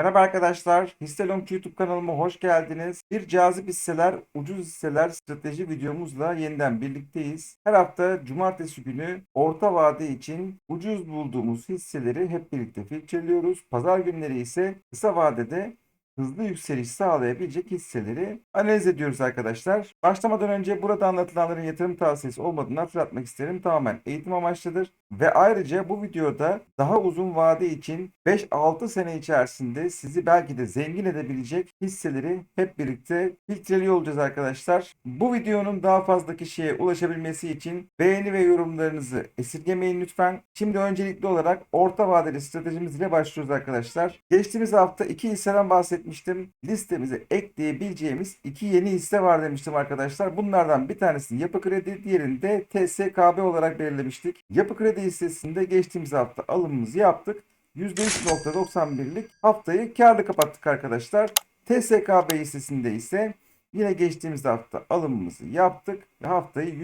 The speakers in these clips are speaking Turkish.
Merhaba arkadaşlar, Hisselong YouTube kanalıma hoş geldiniz. Bir cazip hisseler, ucuz hisseler strateji videomuzla yeniden birlikteyiz. Her hafta cumartesi günü orta vade için ucuz bulduğumuz hisseleri hep birlikte filtreliyoruz. Pazar günleri ise kısa vadede hızlı yükseliş sağlayabilecek hisseleri analiz ediyoruz arkadaşlar. Başlamadan önce burada anlatılanların yatırım tavsiyesi olmadığını hatırlatmak isterim. Tamamen eğitim amaçlıdır. Ve ayrıca bu videoda daha uzun vade için 5-6 sene içerisinde sizi belki de zengin edebilecek hisseleri hep birlikte filtreliyor olacağız arkadaşlar. Bu videonun daha fazla kişiye ulaşabilmesi için beğeni ve yorumlarınızı esirgemeyin lütfen. Şimdi öncelikli olarak orta vadeli stratejimiz ile başlıyoruz arkadaşlar. Geçtiğimiz hafta iki hisseden bahsetmiştim. Listemize ekleyebileceğimiz iki yeni hisse var demiştim arkadaşlar. Bunlardan bir tanesini Yapı Kredi, diğerini de TSKB olarak belirlemiştik. Yapı Kredi hissesinde geçtiğimiz hafta alımımızı yaptık. %3.91'lik haftayı karlı kapattık arkadaşlar. TSKB hissesinde ise yine geçtiğimiz hafta alımımızı yaptık ve haftayı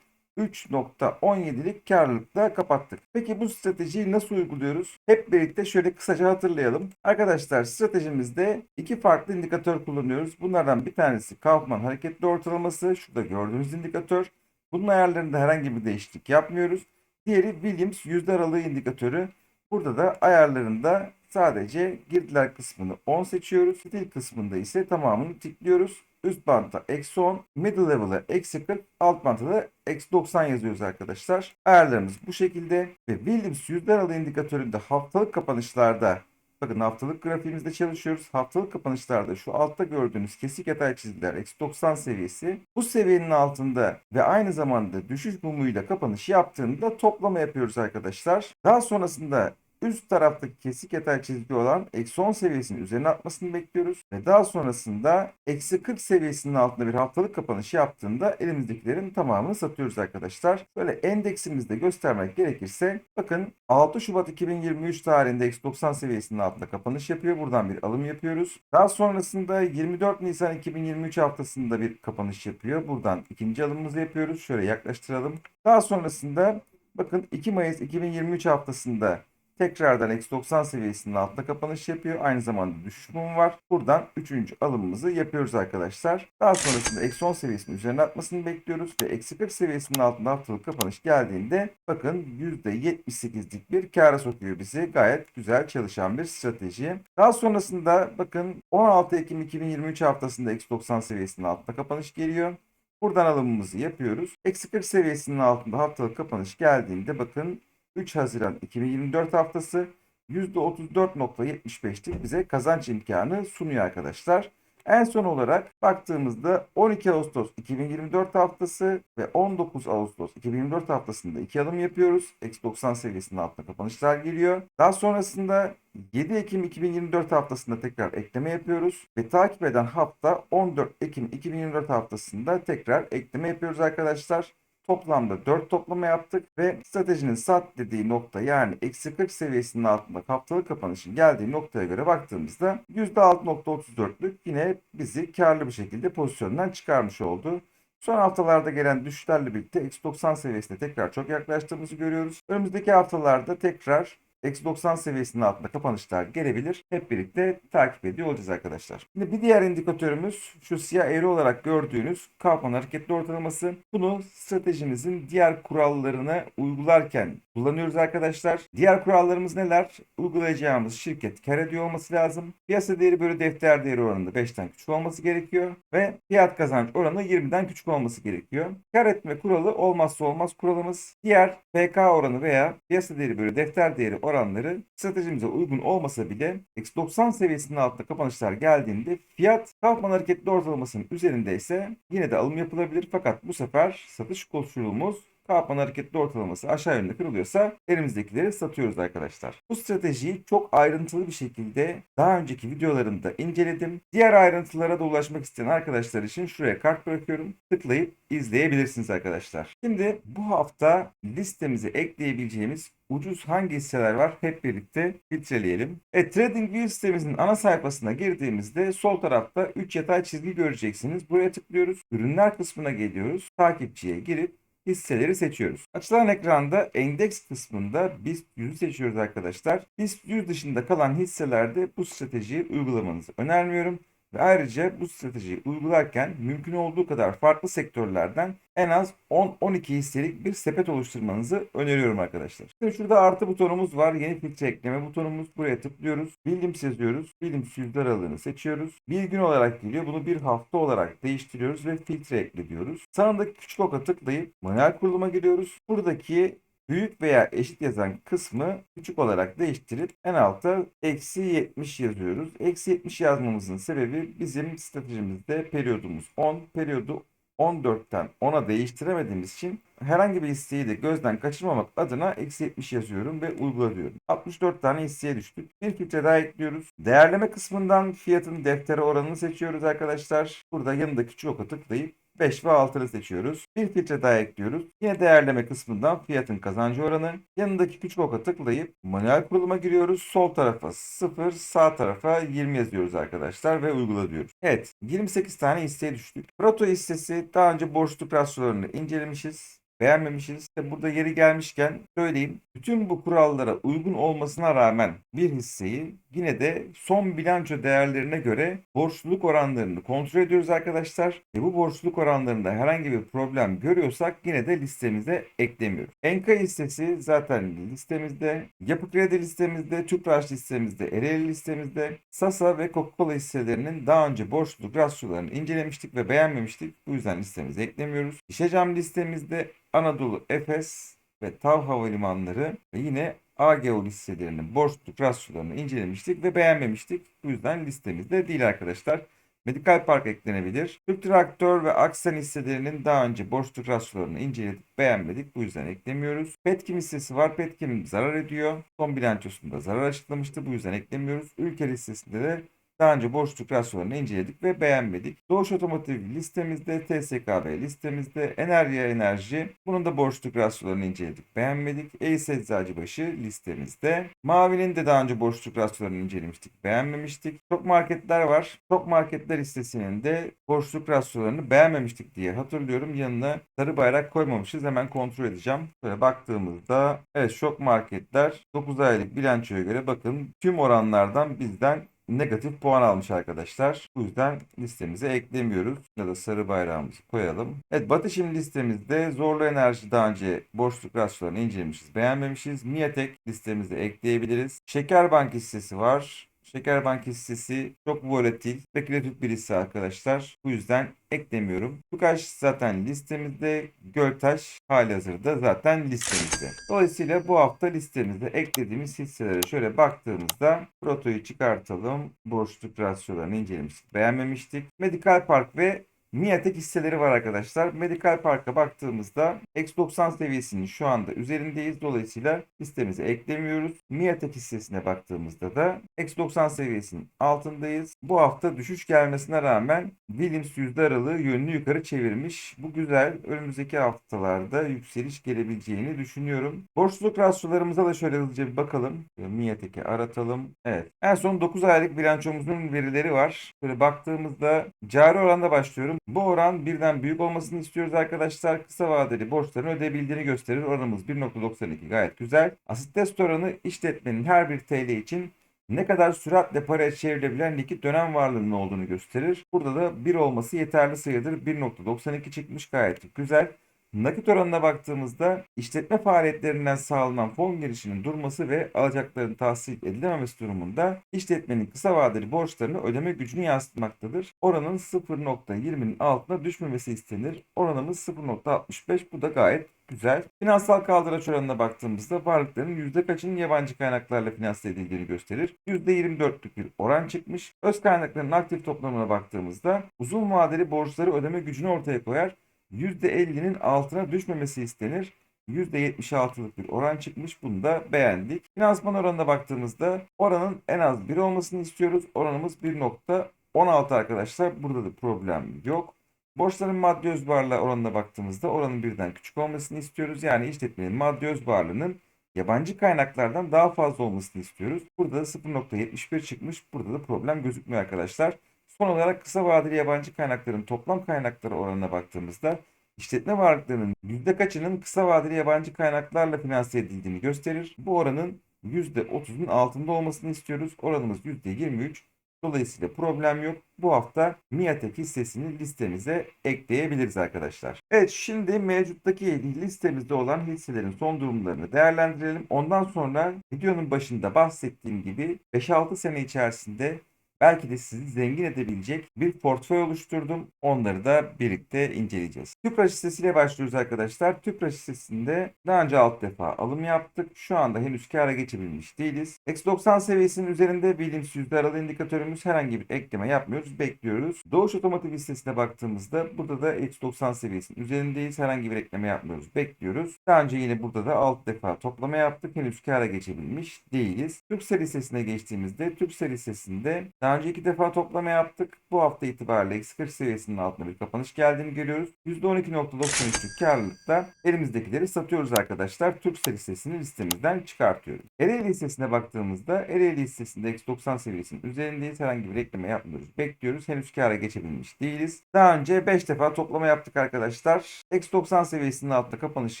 %3.17'lik karlılıkla kapattık. Peki bu stratejiyi nasıl uyguluyoruz? Hep birlikte şöyle kısaca hatırlayalım. Arkadaşlar stratejimizde iki farklı indikatör kullanıyoruz. Bunlardan bir tanesi Kaufman hareketli ortalaması. Şurada gördüğünüz indikatör. Bunun ayarlarında herhangi bir değişiklik yapmıyoruz. Diğeri Williams yüzde aralığı indikatörü. Burada da ayarlarında sadece girdiler kısmını 10 seçiyoruz. Stil kısmında ise tamamını tıklıyoruz. Üst bantta eksi 10, middle level'a eksi 40, alt bantta da eksi 90 yazıyoruz arkadaşlar. Ayarlarımız bu şekilde ve Williams yüzde aralığı indikatöründe haftalık kapanışlarda Bakın haftalık grafiğimizde çalışıyoruz. Haftalık kapanışlarda şu altta gördüğünüz kesik yatay çizgiler eksi 90 seviyesi. Bu seviyenin altında ve aynı zamanda düşüş mumuyla kapanış yaptığında toplama yapıyoruz arkadaşlar. Daha sonrasında üst taraftaki kesik yatay çizgi olan eksi 10 seviyesinin üzerine atmasını bekliyoruz. Ve daha sonrasında eksi 40 seviyesinin altında bir haftalık kapanış yaptığında elimizdekilerin tamamını satıyoruz arkadaşlar. Böyle endeksimizde göstermek gerekirse bakın 6 Şubat 2023 tarihinde eksi 90 seviyesinin altında kapanış yapıyor. Buradan bir alım yapıyoruz. Daha sonrasında 24 Nisan 2023 haftasında bir kapanış yapıyor. Buradan ikinci alımımızı yapıyoruz. Şöyle yaklaştıralım. Daha sonrasında bakın 2 Mayıs 2023 haftasında Tekrardan eksi 90 seviyesinin altında kapanış yapıyor. Aynı zamanda düşüş mumu var. Buradan 3. alımımızı yapıyoruz arkadaşlar. Daha sonrasında eksi 10 seviyesinin üzerine atmasını bekliyoruz. Ve eksi 40 seviyesinin altında haftalık kapanış geldiğinde bakın %78'lik bir kâra sokuyor bizi. Gayet güzel çalışan bir strateji. Daha sonrasında bakın 16 Ekim 2023 haftasında eksi 90 seviyesinin altında kapanış geliyor. Buradan alımımızı yapıyoruz. Eksi 40 seviyesinin altında haftalık kapanış geldiğinde bakın 3 Haziran 2024 haftası %34.75'lik bize kazanç imkanı sunuyor arkadaşlar. En son olarak baktığımızda 12 Ağustos 2024 haftası ve 19 Ağustos 2024 haftasında iki alım yapıyoruz. Eksi 90 seviyesinin altına kapanışlar geliyor. Daha sonrasında 7 Ekim 2024 haftasında tekrar ekleme yapıyoruz. Ve takip eden hafta 14 Ekim 2024 haftasında tekrar ekleme yapıyoruz arkadaşlar. Toplamda 4 toplama yaptık ve stratejinin sat dediği nokta yani eksi 40 seviyesinin altında haftalık kapanışın geldiği noktaya göre baktığımızda %6.34'lük yine bizi karlı bir şekilde pozisyondan çıkarmış oldu. Son haftalarda gelen düşüşlerle birlikte eksi 90 seviyesine tekrar çok yaklaştığımızı görüyoruz. Önümüzdeki haftalarda tekrar Eksi 90 seviyesinin altında kapanışlar gelebilir. Hep birlikte takip ediyor olacağız arkadaşlar. Şimdi bir diğer indikatörümüz şu siyah eğri olarak gördüğünüz Kaufman hareketli ortalaması. Bunu stratejimizin diğer kurallarını uygularken kullanıyoruz arkadaşlar. Diğer kurallarımız neler? Uygulayacağımız şirket kar ediyor olması lazım. Piyasa değeri bölü defter değeri oranında 5'ten küçük olması gerekiyor. Ve fiyat kazanç oranı 20'den küçük olması gerekiyor. Kar etme kuralı olmazsa olmaz kuralımız. Diğer PK oranı veya piyasa değeri bölü defter değeri oranları stratejimize uygun olmasa bile X90 seviyesinin altında kapanışlar geldiğinde fiyat Kaufman hareketli ortalamasının üzerinde ise yine de alım yapılabilir. Fakat bu sefer satış koşulumuz Kaufman hareketli ortalaması aşağı yönde kırılıyorsa elimizdekileri satıyoruz arkadaşlar. Bu stratejiyi çok ayrıntılı bir şekilde daha önceki videolarımda inceledim. Diğer ayrıntılara da ulaşmak isteyen arkadaşlar için şuraya kart bırakıyorum. Tıklayıp izleyebilirsiniz arkadaşlar. Şimdi bu hafta listemize ekleyebileceğimiz ucuz hangi hisseler var hep birlikte filtreleyelim. Evet TradingView sitemizin ana sayfasına girdiğimizde sol tarafta 3 yatay çizgi göreceksiniz. Buraya tıklıyoruz. Ürünler kısmına geliyoruz. Takipçiye girip hisseleri seçiyoruz. Açılan ekranda endeks kısmında BIST 100'ü seçiyoruz arkadaşlar. BIST 100 dışında kalan hisselerde bu stratejiyi uygulamanızı önermiyorum. Ve ayrıca bu stratejiyi uygularken mümkün olduğu kadar farklı sektörlerden en az 10-12 hisselik bir sepet oluşturmanızı öneriyorum arkadaşlar. Şimdi şurada artı butonumuz var. Yeni filtre ekleme butonumuz. Buraya tıklıyoruz. Bildims yazıyoruz. Bildims yüzde aralığını seçiyoruz. Bir gün olarak geliyor. Bunu bir hafta olarak değiştiriyoruz ve filtre ekle diyoruz. Sağındaki küçük oka tıklayıp manuel kuruluma giriyoruz. Buradaki büyük veya eşit yazan kısmı küçük olarak değiştirip en alta eksi 70 yazıyoruz. Eksi 70 yazmamızın sebebi bizim stratejimizde periyodumuz 10. Periyodu 14'ten 10'a değiştiremediğimiz için herhangi bir hisseyi de gözden kaçırmamak adına eksi 70 yazıyorum ve uygula diyorum. 64 tane hisseye düştük. Bir filtre daha ekliyoruz. Değerleme kısmından fiyatın deftere oranını seçiyoruz arkadaşlar. Burada yanındaki oka tıklayıp 5 ve 6'ını seçiyoruz. Bir filtre daha ekliyoruz. Yine değerleme kısmından fiyatın kazancı oranı. Yanındaki küçük oka tıklayıp manuel kuruluma giriyoruz. Sol tarafa 0, sağ tarafa 20 yazıyoruz arkadaşlar ve uygula diyoruz. Evet 28 tane hisseye düştük. Proto hissesi daha önce borçluk rasyolarını incelemişiz beğenmemişiz. İşte burada yeri gelmişken söyleyeyim. Bütün bu kurallara uygun olmasına rağmen bir hisseyi yine de son bilanço değerlerine göre borçluluk oranlarını kontrol ediyoruz arkadaşlar. Ve bu borçluluk oranlarında herhangi bir problem görüyorsak yine de listemize eklemiyoruz. Enka hissesi zaten listemizde. Yapı Kredi listemizde, Tüpraş listemizde, Ereğli listemizde, Sasa ve Coca-Cola hisselerinin daha önce borçluluk rasyolarını incelemiştik ve beğenmemiştik. Bu yüzden listemize eklemiyoruz. İşecam listemizde Anadolu Efes ve TAV Havalimanları ve yine AGO hisselerinin borçluluk rasyolarını incelemiştik ve beğenmemiştik. Bu yüzden listemizde değil arkadaşlar. Medikal Park eklenebilir. Türk Traktör ve Aksen hisselerinin daha önce borçluluk rasyolarını inceledik, beğenmedik. Bu yüzden eklemiyoruz. Petkim hissesi var. Petkim zarar ediyor. Son bilançosunda zarar açıklamıştı. Bu yüzden eklemiyoruz. Ülker hissesinde de daha önce borçluluk rasyolarını inceledik ve beğenmedik. Doğuş Otomotiv listemizde, TSKB listemizde, Enerji Enerji bunun da borçluluk rasyolarını inceledik, beğenmedik. Eys Eczacıbaşı listemizde. Mavi'nin de daha önce borçluluk rasyolarını incelemiştik, beğenmemiştik. Çok marketler var. Çok marketler listesinin de borçluluk rasyolarını beğenmemiştik diye hatırlıyorum. Yanına sarı bayrak koymamışız. Hemen kontrol edeceğim. Böyle baktığımızda evet şok marketler 9 aylık bilançoya göre bakın tüm oranlardan bizden negatif puan almış arkadaşlar. Bu yüzden listemize eklemiyoruz. Ya da sarı bayrağımızı koyalım. Evet Batışim listemizde zorlu enerji daha önce borçluk rasyolarını incelemişiz. Beğenmemişiz. Miatek listemizde ekleyebiliriz. Şekerbank hissesi var. Şekerbank hissesi çok volatil, spekülatif bir hisse arkadaşlar. Bu yüzden eklemiyorum. Tukaş zaten listemizde. Göltaş hali hazırda zaten listemizde. Dolayısıyla bu hafta listemizde eklediğimiz hisselere şöyle baktığımızda Proto'yu çıkartalım. Borçluk rasyolarını incelemiştik. Beğenmemiştik. Medikal Park ve Miatek hisseleri var arkadaşlar. Medikal Park'a baktığımızda X90 seviyesinin şu anda üzerindeyiz. Dolayısıyla listemize eklemiyoruz. Miatek hissesine baktığımızda da X90 seviyesinin altındayız. Bu hafta düşüş gelmesine rağmen Williams yüzde aralığı yönünü yukarı çevirmiş. Bu güzel. Önümüzdeki haftalarda yükseliş gelebileceğini düşünüyorum. Borçluluk rasyolarımıza da şöyle hızlıca bir bakalım. Miatek'i aratalım. Evet. En son 9 aylık bilançomuzun verileri var. Böyle baktığımızda cari oranda başlıyorum. Bu oran birden büyük olmasını istiyoruz arkadaşlar. Kısa vadeli borçların ödeyebildiğini gösterir. Oranımız 1.92 gayet güzel. Asit test oranı işletmenin her bir TL için ne kadar süratle paraya çevrilebilen likit dönem varlığının olduğunu gösterir. Burada da 1 olması yeterli sayıdır. 1.92 çıkmış gayet güzel. Nakit oranına baktığımızda işletme faaliyetlerinden sağlanan fon girişinin durması ve alacakların tahsil edilememesi durumunda işletmenin kısa vadeli borçlarını ödeme gücünü yansıtmaktadır. Oranın 0.20'nin altına düşmemesi istenir. Oranımız 0.65 bu da gayet güzel. Finansal kaldıraç oranına baktığımızda varlıkların yüzde kaçının yabancı kaynaklarla finanse edildiğini gösterir. %24'lük bir oran çıkmış. Öz kaynakların aktif toplamına baktığımızda uzun vadeli borçları ödeme gücünü ortaya koyar. %50'nin altına düşmemesi istenir. %76'lık bir oran çıkmış. Bunu da beğendik. Finansman oranına baktığımızda oranın en az 1 olmasını istiyoruz. Oranımız 1.16 arkadaşlar. Burada da problem yok. Borçların maddi öz varlığı oranına baktığımızda oranın birden küçük olmasını istiyoruz. Yani işletmenin maddi öz varlığının yabancı kaynaklardan daha fazla olmasını istiyoruz. Burada da 0.71 çıkmış. Burada da problem gözükmüyor arkadaşlar. Son olarak kısa vadeli yabancı kaynakların toplam kaynakları oranına baktığımızda işletme varlıklarının yüzde kaçının kısa vadeli yabancı kaynaklarla finanse edildiğini gösterir. Bu oranın %30'un altında olmasını istiyoruz. Oranımız %23. Dolayısıyla problem yok. Bu hafta Miatek hissesini listemize ekleyebiliriz arkadaşlar. Evet şimdi mevcuttaki listemizde olan hisselerin son durumlarını değerlendirelim. Ondan sonra videonun başında bahsettiğim gibi 5-6 sene içerisinde belki de sizi zengin edebilecek bir portföy oluşturdum. Onları da birlikte inceleyeceğiz. Tüpraş hissesiyle başlıyoruz arkadaşlar. Tüpraş hissesinde daha önce alt defa alım yaptık. Şu anda henüz kâra geçebilmiş değiliz. X90 seviyesinin üzerinde bildiğimiz yüzde aralığı indikatörümüz herhangi bir ekleme yapmıyoruz. Bekliyoruz. Doğuş Otomotiv hissesine baktığımızda burada da X90 seviyesinin üzerindeyiz. Herhangi bir ekleme yapmıyoruz. Bekliyoruz. Daha önce yine burada da alt defa toplama yaptık. Henüz kâra geçebilmiş değiliz. Türksel hissesine geçtiğimizde Türksel hissesinde daha önce iki defa toplama yaptık. Bu hafta itibariyle X40 seviyesinin altında bir kapanış geldiğini görüyoruz. %12.93'lük karlılıkta elimizdekileri satıyoruz arkadaşlar. Türksel hissesini listemizden çıkartıyoruz. Ereğli hissesine baktığımızda Ereğli hissesinde X90 seviyesinin üzerindeyiz. Herhangi bir ekleme yapmıyoruz. Bekliyoruz. Henüz kâra geçebilmiş değiliz. Daha önce 5 defa toplama yaptık arkadaşlar. X90 seviyesinin altında kapanış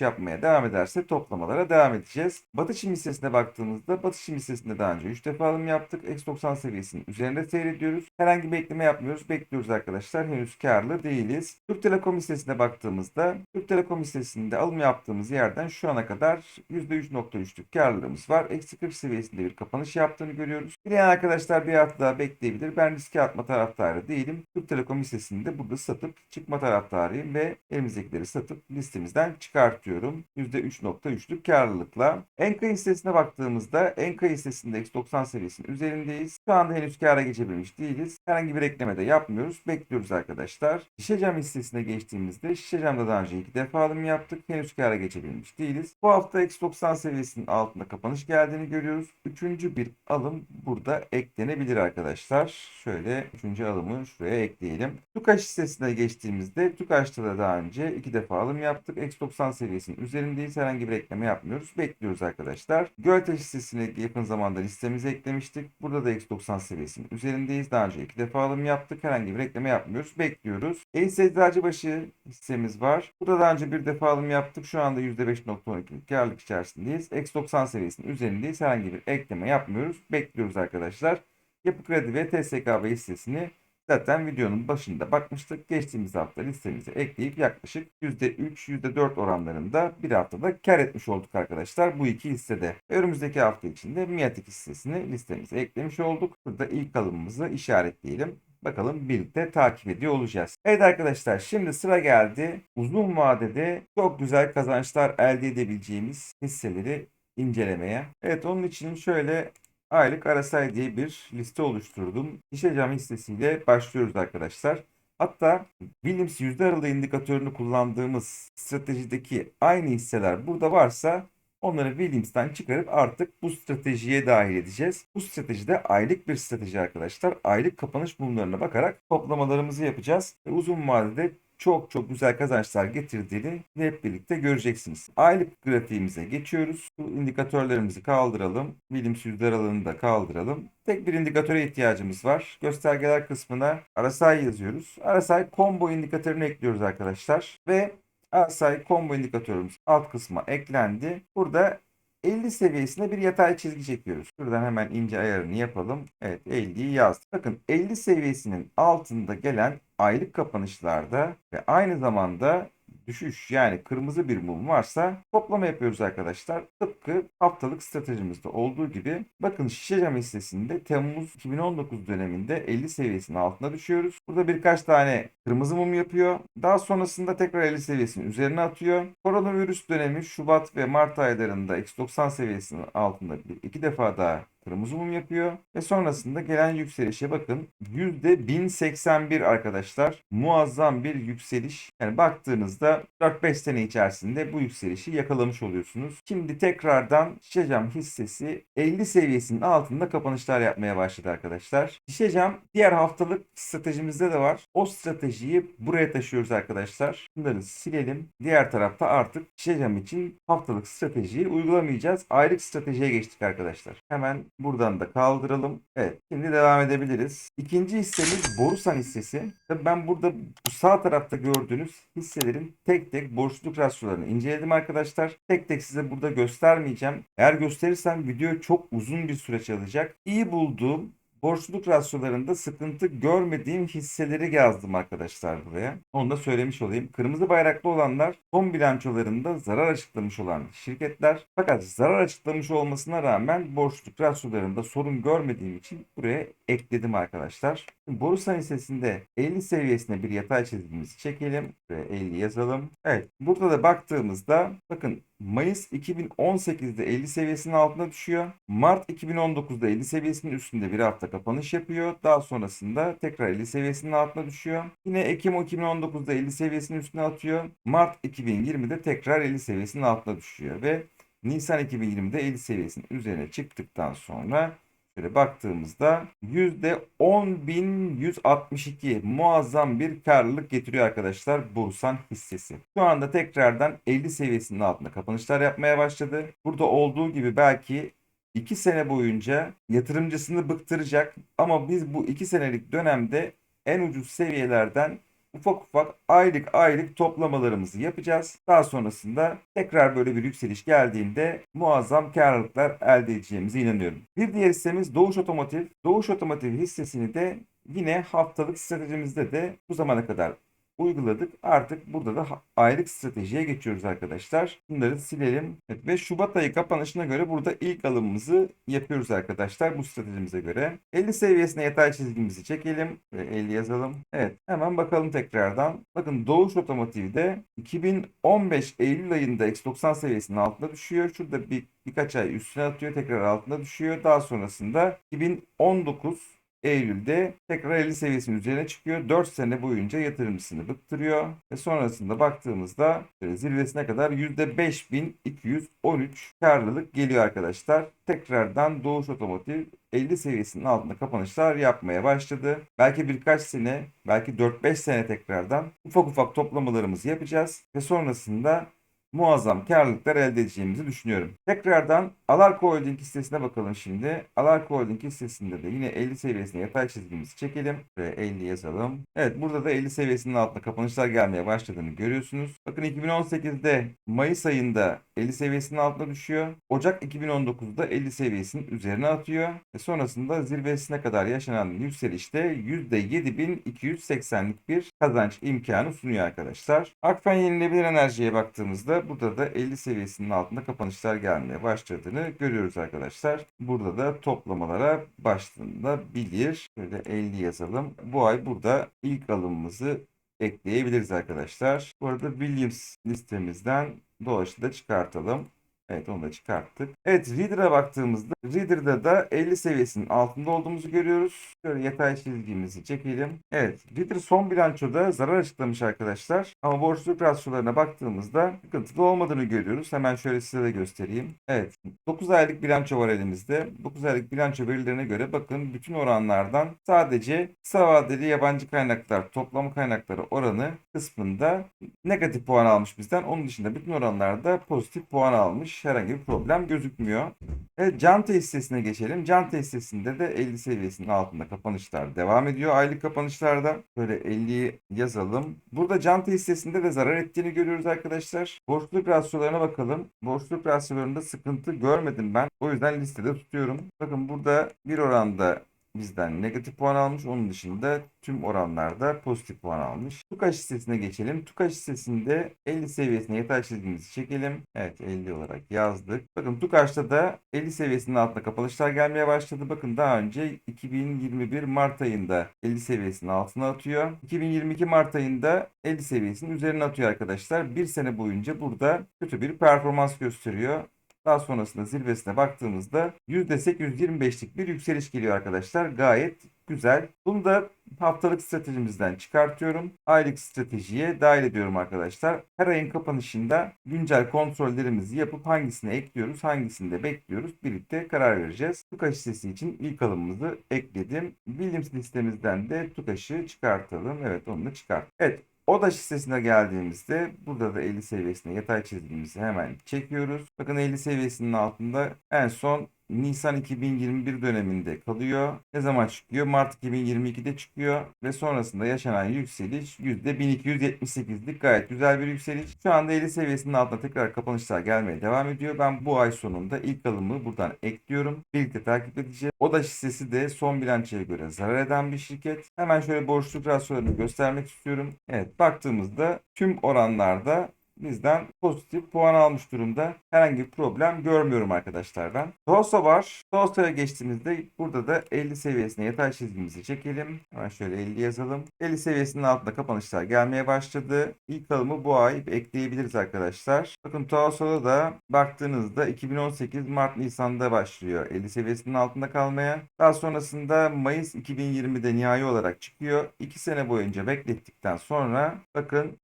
yapmaya devam ederse toplamalara devam edeceğiz. Batı Çin hissesine baktığımızda Batı Çin hissesinde daha önce 3 defa alım yaptık. X90 seviyesinin üzerinde seyrediyoruz. Herhangi bir ekleme yapmıyoruz. Bekliyoruz arkadaşlar. Henüz karlı değiliz. Türk Telekom hissesine baktığımızda Türk Telekom hissesinde alım yaptığımız yerden şu ana kadar %3.3'lük karlılığımız var. Eksi 40 seviyesinde bir kapanış yaptığını görüyoruz. Dileyen arkadaşlar bir hafta daha bekleyebilir. Ben riske atma taraftarı değilim. Türk Telekom hissesini de burada satıp çıkma taraftarıyım ve elimizdekileri satıp listemizden çıkartıyorum. %3.3'lük karlılıkla. Enka hissesine baktığımızda Enka hissesinde X90 seviyesinin üzerindeyiz. Şu anda henüz kâra geçebilmiş değiliz. Herhangi bir ekleme de yapmıyoruz. Bekliyoruz arkadaşlar. Şişecam hissesine geçtiğimizde Şişecam'da daha önce iki defa alım yaptık. Henüz kâra geçebilmiş değiliz. Bu hafta X90 seviyesinin altında kapanış geldiğini görüyoruz. Üçüncü bir alım burada eklenebilir arkadaşlar. Şöyle üçüncü alımı şuraya ekleyelim. Tukaş hissesine geçtiğimizde Tukaş'ta da daha önce iki defa alım yaptık. X90 seviyesinin üzerindeyiz. Herhangi bir ekleme yapmıyoruz. Bekliyoruz arkadaşlar. Göltaş hissesini yakın zamanda listemize eklemiştik. Burada da X90 seviyesinin üzerindeyiz. Daha önce iki defa alım yaptık. Herhangi bir ekleme yapmıyoruz. Bekliyoruz. Ace Eczacıbaşı hissemiz var. Burada daha önce bir defa alım yaptık. Şu anda %5.12 karlılık içerisindeyiz. X90 seviyesinin üzerindeyiz. Herhangi bir ekleme yapmıyoruz. Bekliyoruz arkadaşlar. Yapı Kredi ve TSKB hissesini Zaten videonun başında bakmıştık. Geçtiğimiz hafta listemize ekleyip yaklaşık %3, %4 oranlarında bir haftada kar etmiş olduk arkadaşlar bu iki hissede. Önümüzdeki hafta içinde Miatik hissesini listemize eklemiş olduk. Burada ilk alımımızı işaretleyelim. Bakalım birlikte takip ediyor olacağız. Evet arkadaşlar şimdi sıra geldi. Uzun vadede çok güzel kazançlar elde edebileceğimiz hisseleri incelemeye. Evet onun için şöyle aylık RSI diye bir liste oluşturdum. İşe cam hissesiyle başlıyoruz arkadaşlar. Hatta Williams yüzde aralığı indikatörünü kullandığımız stratejideki aynı hisseler burada varsa onları Williams'tan çıkarıp artık bu stratejiye dahil edeceğiz. Bu stratejide aylık bir strateji arkadaşlar. Aylık kapanış mumlarına bakarak toplamalarımızı yapacağız. Ve uzun vadede çok çok güzel kazançlar getirdiğini hep birlikte göreceksiniz. Aylık grafiğimize geçiyoruz. Bu indikatörlerimizi kaldıralım. Williams yüzde aralığını da kaldıralım. Tek bir indikatöre ihtiyacımız var. Göstergeler kısmına RSI yazıyoruz. RSI combo indikatörünü ekliyoruz arkadaşlar. Ve RSI combo indikatörümüz alt kısma eklendi. Burada 50 seviyesine bir yatay çizgi çekiyoruz. Şuradan hemen ince ayarını yapalım. Evet 50'yi yazdık. Bakın 50 seviyesinin altında gelen aylık kapanışlarda ve aynı zamanda düşüş yani kırmızı bir mum varsa toplama yapıyoruz arkadaşlar. Tıpkı haftalık stratejimizde olduğu gibi bakın şişe cam hissesinde Temmuz 2019 döneminde 50 seviyesinin altına düşüyoruz. Burada birkaç tane kırmızı mum yapıyor. Daha sonrasında tekrar 50 seviyesinin üzerine atıyor. Koronavirüs dönemi Şubat ve Mart aylarında X90 seviyesinin altında bir iki defa daha kırmızı mum yapıyor. Ve sonrasında gelen yükselişe bakın. %1081 arkadaşlar. Muazzam bir yükseliş. Yani baktığınızda 4-5 sene içerisinde bu yükselişi yakalamış oluyorsunuz. Şimdi tekrardan Şişecam hissesi 50 seviyesinin altında kapanışlar yapmaya başladı arkadaşlar. Şişecam diğer haftalık stratejimizde de var. O stratejiyi buraya taşıyoruz arkadaşlar. Bunları silelim. Diğer tarafta artık Şişecam için haftalık stratejiyi uygulamayacağız. Aylık stratejiye geçtik arkadaşlar. Hemen Buradan da kaldıralım. Evet. Şimdi devam edebiliriz. İkinci hissemiz Borusan hissesi. Tabii ben burada bu sağ tarafta gördüğünüz hisselerin tek tek borçluluk rasyolarını inceledim arkadaşlar. Tek tek size burada göstermeyeceğim. Eğer gösterirsem video çok uzun bir süreç alacak. İyi bulduğum borçluluk rasyolarında sıkıntı görmediğim hisseleri yazdım arkadaşlar buraya. Onu da söylemiş olayım. Kırmızı bayraklı olanlar son bilançolarında zarar açıklamış olan şirketler. Fakat zarar açıklamış olmasına rağmen borçluluk rasyolarında sorun görmediğim için buraya ekledim arkadaşlar. Borusan hissesinde 50 seviyesine bir yatay çizgimizi çekelim. Buraya 50 yazalım. Evet burada da baktığımızda bakın Mayıs 2018'de 50 seviyesinin altına düşüyor. Mart 2019'da 50 seviyesinin üstünde bir hafta kapanış yapıyor. Daha sonrasında tekrar 50 seviyesinin altına düşüyor. Yine Ekim 2019'da 50 seviyesinin üstüne atıyor. Mart 2020'de tekrar 50 seviyesinin altına düşüyor ve Nisan 2020'de 50 seviyesinin üzerine çıktıktan sonra Şöyle baktığımızda %10.162 muazzam bir karlılık getiriyor arkadaşlar Bursan hissesi. Şu anda tekrardan 50 seviyesinin altında kapanışlar yapmaya başladı. Burada olduğu gibi belki 2 sene boyunca yatırımcısını bıktıracak ama biz bu 2 senelik dönemde en ucuz seviyelerden ufak ufak aylık aylık toplamalarımızı yapacağız. Daha sonrasında tekrar böyle bir yükseliş geldiğinde muazzam karlılıklar elde edeceğimize inanıyorum. Bir diğer hissemiz Doğuş Otomotiv. Doğuş Otomotiv hissesini de yine haftalık stratejimizde de bu zamana kadar uyguladık. Artık burada da aylık stratejiye geçiyoruz arkadaşlar. Bunları silelim. Evet, ve Şubat ayı kapanışına göre burada ilk alımımızı yapıyoruz arkadaşlar bu stratejimize göre. 50 seviyesine yatay çizgimizi çekelim ve 50 yazalım. Evet hemen bakalım tekrardan. Bakın Doğuş Otomotiv'de 2015 Eylül ayında X90 seviyesinin altına düşüyor. Şurada bir birkaç ay üstüne atıyor tekrar altına düşüyor. Daha sonrasında 2019 Eylül'de tekrar 50 seviyesinin üzerine çıkıyor. 4 sene boyunca yatırımcısını bıktırıyor. Ve sonrasında baktığımızda zirvesine kadar %5213 karlılık geliyor arkadaşlar. Tekrardan Doğuş Otomotiv 50 seviyesinin altında kapanışlar yapmaya başladı. Belki birkaç sene, belki 4-5 sene tekrardan ufak ufak toplamalarımızı yapacağız. Ve sonrasında muazzam karlılıklar elde edeceğimizi düşünüyorum. Tekrardan Alarko Holding hissesine bakalım şimdi. Alarko Holding hissesinde de yine 50 seviyesine yatay çizgimizi çekelim. Ve 50 yazalım. Evet burada da 50 seviyesinin altında kapanışlar gelmeye başladığını görüyorsunuz. Bakın 2018'de Mayıs ayında 50 seviyesinin altına düşüyor. Ocak 2019'da 50 seviyesinin üzerine atıyor. Ve sonrasında zirvesine kadar yaşanan yükselişte %7280'lik bir kazanç imkanı sunuyor arkadaşlar. Akfen yenilenebilir enerjiye baktığımızda burada da 50 seviyesinin altında kapanışlar gelmeye başladığını görüyoruz arkadaşlar. Burada da toplamalara başladığında bilir. Şöyle 50 yazalım. Bu ay burada ilk alımımızı ekleyebiliriz arkadaşlar. Bu arada Williams listemizden Dolaş'ı da çıkartalım. Evet onu da çıkarttık. Evet Reader'a baktığımızda Reader'da da 50 seviyesinin altında olduğumuzu görüyoruz. Şöyle yatay çizgimizi çekelim. Evet Reader son bilançoda zarar açıklamış arkadaşlar. Ama borçluluk rasyolarına baktığımızda sıkıntılı olmadığını görüyoruz. Hemen şöyle size de göstereyim. Evet 9 aylık bilanço var elimizde. 9 aylık bilanço verilerine göre bakın bütün oranlardan sadece kısa vadeli yabancı kaynaklar toplam kaynakları oranı kısmında negatif puan almış bizden. Onun dışında bütün oranlarda pozitif puan almış. Herhangi bir problem gözükmüyor. Evet Canta hissesine geçelim. Canta hissesinde de 50 seviyesinin altında kapanışlar devam ediyor. Aylık kapanışlarda böyle 50'yi yazalım. Burada Canta hissesinde de zarar ettiğini görüyoruz arkadaşlar. Borçluluk rasyolarına bakalım. Borçluluk rasyolarında sıkıntı görmedim ben. O yüzden listede tutuyorum. Bakın burada bir oranda bizden negatif puan almış. Onun dışında tüm oranlarda pozitif puan almış. Tukaş hissesine geçelim. Tukaş hissesinde 50 seviyesine yatay çizgimizi çekelim. Evet 50 olarak yazdık. Bakın Tukaş'ta da 50 seviyesinin altında kapanışlar gelmeye başladı. Bakın daha önce 2021 Mart ayında 50 seviyesinin altına atıyor. 2022 Mart ayında 50 seviyesinin üzerine atıyor arkadaşlar. Bir sene boyunca burada kötü bir performans gösteriyor. Daha sonrasında zirvesine baktığımızda %825'lik bir yükseliş geliyor arkadaşlar. Gayet güzel. Bunu da haftalık stratejimizden çıkartıyorum. Aylık stratejiye dahil ediyorum arkadaşlar. Her ayın kapanışında güncel kontrollerimizi yapıp hangisini ekliyoruz, hangisini de bekliyoruz. Birlikte karar vereceğiz. Tukaş hissesi için ilk alımımızı ekledim. Williams listemizden de Tukaş'ı çıkartalım. Evet onu da çıkart. Evet Odaş hissesine geldiğimizde burada da 50 seviyesine yatay çizgimizi hemen çekiyoruz. Bakın 50 seviyesinin altında en son Nisan 2021 döneminde kalıyor. Ne zaman çıkıyor? Mart 2022'de çıkıyor ve sonrasında yaşanan yükseliş %1278'lik gayet güzel bir yükseliş. Şu anda 50 seviyesinin altına tekrar kapanışlar gelmeye devam ediyor. Ben bu ay sonunda ilk alımı buradan ekliyorum. Birlikte takip edeceğiz. Oda hissesi de son bilançoya göre zarar eden bir şirket. Hemen şöyle borçluluk rasyolarını göstermek istiyorum. Evet baktığımızda tüm oranlarda bizden pozitif puan almış durumda. Herhangi bir problem görmüyorum arkadaşlar ben. Tosa var. Tosa'ya geçtiğimizde burada da 50 seviyesine yatay çizgimizi çekelim. Hemen şöyle 50 yazalım. 50 seviyesinin altında kapanışlar gelmeye başladı. İlk alımı bu ay ekleyebiliriz arkadaşlar. Bakın Tosa'da da baktığınızda 2018 Mart Nisan'da başlıyor 50 seviyesinin altında kalmaya. Daha sonrasında Mayıs 2020'de nihai olarak çıkıyor. 2 sene boyunca beklettikten sonra bakın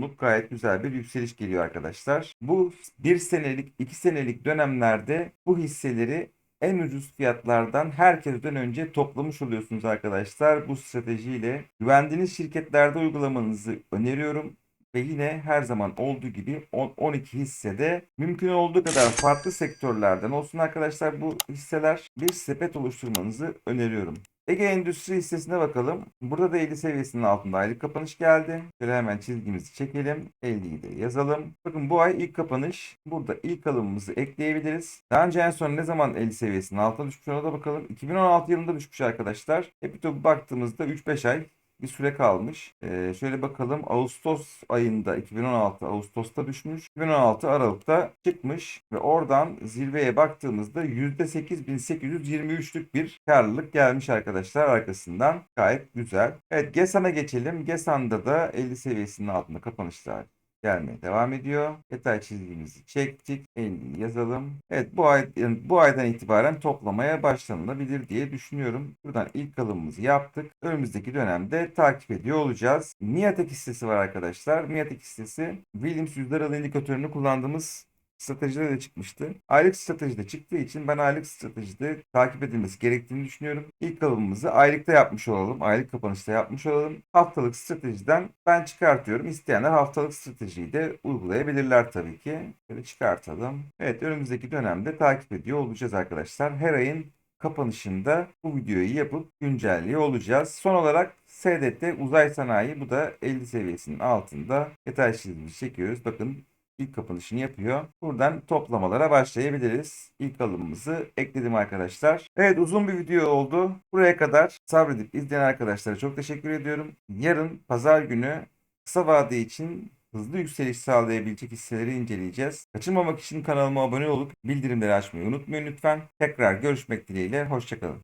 %1210'luk gayet güzel bir yükseliş geliyor arkadaşlar. Bu 1 senelik 2 senelik dönemlerde bu hisseleri en ucuz fiyatlardan herkesten önce toplamış oluyorsunuz arkadaşlar. Bu stratejiyle güvendiğiniz şirketlerde uygulamanızı öneriyorum. Ve yine her zaman olduğu gibi 10-12 hissede mümkün olduğu kadar farklı sektörlerden olsun arkadaşlar bu hisseler bir sepet oluşturmanızı öneriyorum. Ege Endüstri hissesine bakalım. Burada da 50 seviyesinin altında aylık kapanış geldi. Şöyle hemen çizgimizi çekelim. 50'yi de yazalım. Bakın bu ay ilk kapanış. Burada ilk alımımızı ekleyebiliriz. Daha önce en son ne zaman 50 seviyesinin altına düşmüş ona da bakalım. 2016 yılında düşmüş arkadaşlar. Epitop'a baktığımızda 3-5 ay bir süre kalmış. Ee, şöyle bakalım Ağustos ayında 2016 Ağustos'ta düşmüş. 2016 Aralık'ta çıkmış ve oradan zirveye baktığımızda %8823'lük bir karlılık gelmiş arkadaşlar arkasından. Gayet güzel. Evet GESAN'a geçelim. GESAN'da da 50 seviyesinin altında kapanışlar gelmeye devam ediyor. Detay çizgimizi çektik. 50 yazalım. Evet bu ay bu aydan itibaren toplamaya başlanılabilir diye düşünüyorum. Buradan ilk alımımızı yaptık. Önümüzdeki dönemde takip ediyor olacağız. Miatek hissesi var arkadaşlar. Miatek hissesi Williams yüzler alı indikatörünü kullandığımız stratejide de çıkmıştı. Aylık stratejide çıktığı için ben aylık stratejide takip edilmesi gerektiğini düşünüyorum. İlk alımımızı aylıkta yapmış olalım. Aylık kapanışta yapmış olalım. Haftalık stratejiden ben çıkartıyorum. İsteyenler haftalık stratejiyi de uygulayabilirler tabii ki. Böyle çıkartalım. Evet önümüzdeki dönemde takip ediyor olacağız arkadaşlar. Her ayın kapanışında bu videoyu yapıp güncelliyor olacağız. Son olarak SDT uzay sanayi bu da 50 seviyesinin altında. Yatay çizgimizi çekiyoruz. Bakın ilk kapanışını yapıyor. Buradan toplamalara başlayabiliriz. İlk alımımızı ekledim arkadaşlar. Evet uzun bir video oldu. Buraya kadar sabredip izleyen arkadaşlara çok teşekkür ediyorum. Yarın pazar günü kısa vade için hızlı yükseliş sağlayabilecek hisseleri inceleyeceğiz. Kaçırmamak için kanalıma abone olup bildirimleri açmayı unutmayın lütfen. Tekrar görüşmek dileğiyle. Hoşçakalın.